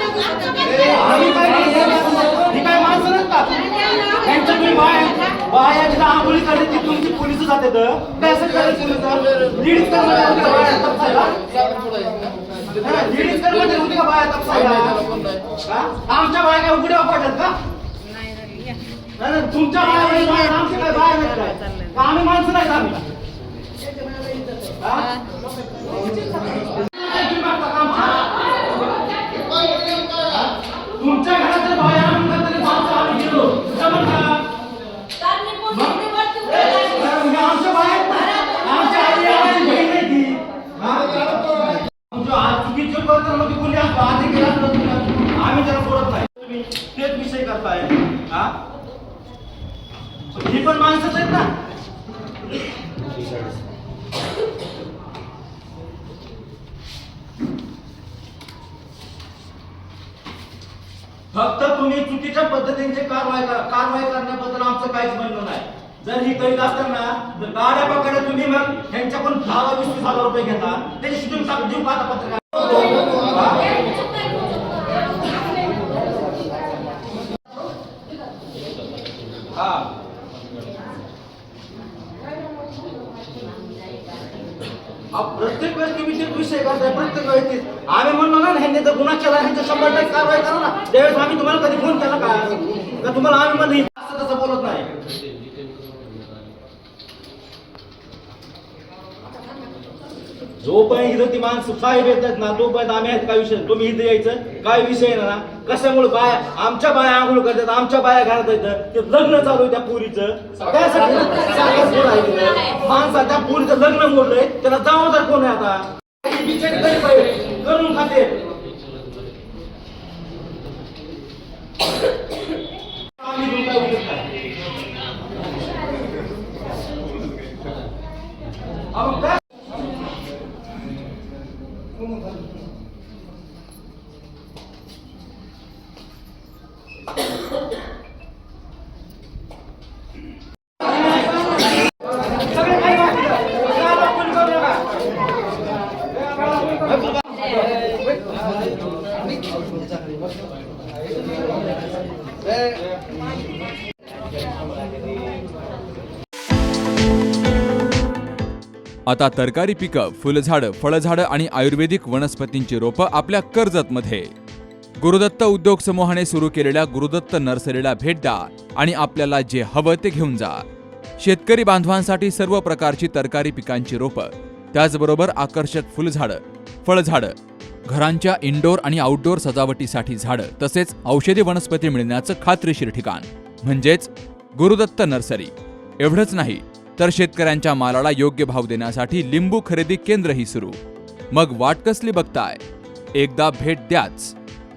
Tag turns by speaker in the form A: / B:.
A: आम्ही काय ही काय माणसं त्यांच्या तुम्ही बाया बाया जिथं आंघोळी करते ती तुमची पोलीस जाते तर कसं करायचं कर्मचारी बाया कर्मचारी का बाया आमच्या बाया काय उघड्या पडतात का नाही, तुमच्या बाया आमच्या काय बाया नाही आम्ही. माणसं नाही आम्ही ती तेच विषय करताय. हा? ही पण माणसंच आहेत ना. फक्त तुम्ही चुकीच्या पद्धतीने कारवाई करा. कारवाई करण्याबद्दल आमचं काहीच म्हणणं नाही. जर ही करीत असताना तर गाड्या पकडा तुम्ही मग पण दहा वीस वीस हजार रुपये घेता त्याची तुम्ही सांग देऊ का पत्रकार हा अहो, प्रत्येक वेळेस तुम्ही ते विषय करताय प्रत्येक वेळेस आम्ही म्हणलो ना ह्यांनी जर गुन्हा केला ह्यांच्या शंभर टक्के कारवाई करा ना. त्यावेळेस आम्ही तुम्हाला कधी फोन केला का? तुम्हाला आम्ही म्हणजे असं तसं बोलत नाही. जोपर्यंत इथं ती माणसं साहेब येतात ना तोपर्यंत आम्ही आहेत काय विषय तुम्ही इथं यायचं काय विषय ना. कशामुळे बाया आमच्या बाया आंघोळ करतात आमच्या बाया घरात येतात ते लग्न चालू आहे त्या पुरीचं. त्यासाठी. माणसा त्या पुरीचं लग्न मोडलंय त्याला जबाबदार कोण आहे आता? करून खाते. आम्ही
B: आता तरकारी पिकं फुलझाडं फळझाडं आणि आयुर्वेदिक वनस्पतींची रोपं आपल्या कर्जतमध्ये. गुरुदत्त उद्योग समूहाने सुरू केलेल्या गुरुदत्त नर्सरीला भेट द्या आणि आपल्याला जे हवं ते घेऊन जा. शेतकरी बांधवांसाठी सर्व प्रकारची तरकारी पिकांची रोपं त्याचबरोबर आकर्षक फुलझाडं फळझाडं घरांच्या इनडोअर आणि आउटडोअर सजावटीसाठी झाडं तसेच औषधी वनस्पती मिळण्याचं खात्रीशीर ठिकाण. म्हणजेच गुरुदत्त नर्सरी. एवढंच नाही तर शेतकऱ्यांच्या मालाला योग्य भाव देण्यासाठी लिंबू खरेदी केंद्रही सुरू. मग वाट कसली बघताय? एकदा भेट द्याच.